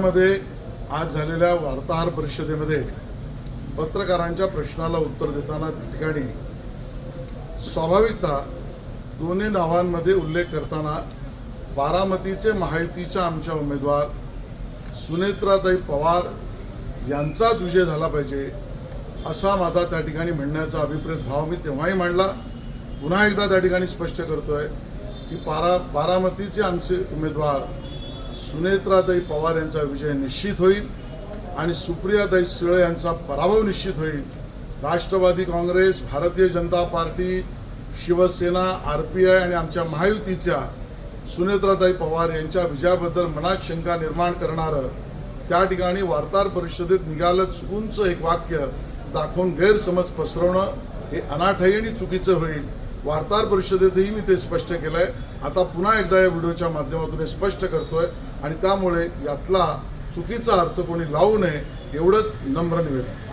पुण्यामध्ये आज झालेल्या वार्ताहर परिषदेमध्ये पत्रकारांच्या प्रश्नाला उत्तर देताना त्या ठिकाणी स्वाभाविकता दोन्ही नावांमध्ये उल्लेख करताना बारामतीचे महायुतीच्या आमच्या उमेदवार सुनेत्राताई पवार यांचाच विजय झाला पाहिजे असा माझा त्या ठिकाणी म्हणण्याचा अभिप्रेत भाव मी तेव्हाही मांडला. पुन्हा एकदा त्या ठिकाणी स्पष्ट करतोय की पारा बारामतीचे आमचे उमेदवार सुनेत्राताई पवार यांचा विजय निश्चित होईल आणि सुप्रियाताई सुळे यांचा पराभव निश्चित होईल. Rashtrawadi Congress Bharatiya Janata party Shivsena R P I आणि आमच्या महायुतीच्या सुनेत्राताई पवार यांच्या विजयाबद्दल मनात शंका निर्माण करणारं त्या ठिकाणी वार्ताहर परिषदेत निघालं चुकूनचं एक वाक्य दाखवून गैरसमज पसरवणं हे अनाठाई आणि चुकीचं होईल. वार्ताहर परिषदेतही मी ते स्पष्ट केलं आहे आता पुन्हा एकदा या व्हिडिओच्या माध्यमातून हे स्पष्ट करतोय आणि त्यामुळे यातला चुकीचा अर्थ कोणी लावू नये एवढंच नम्र निवेदन.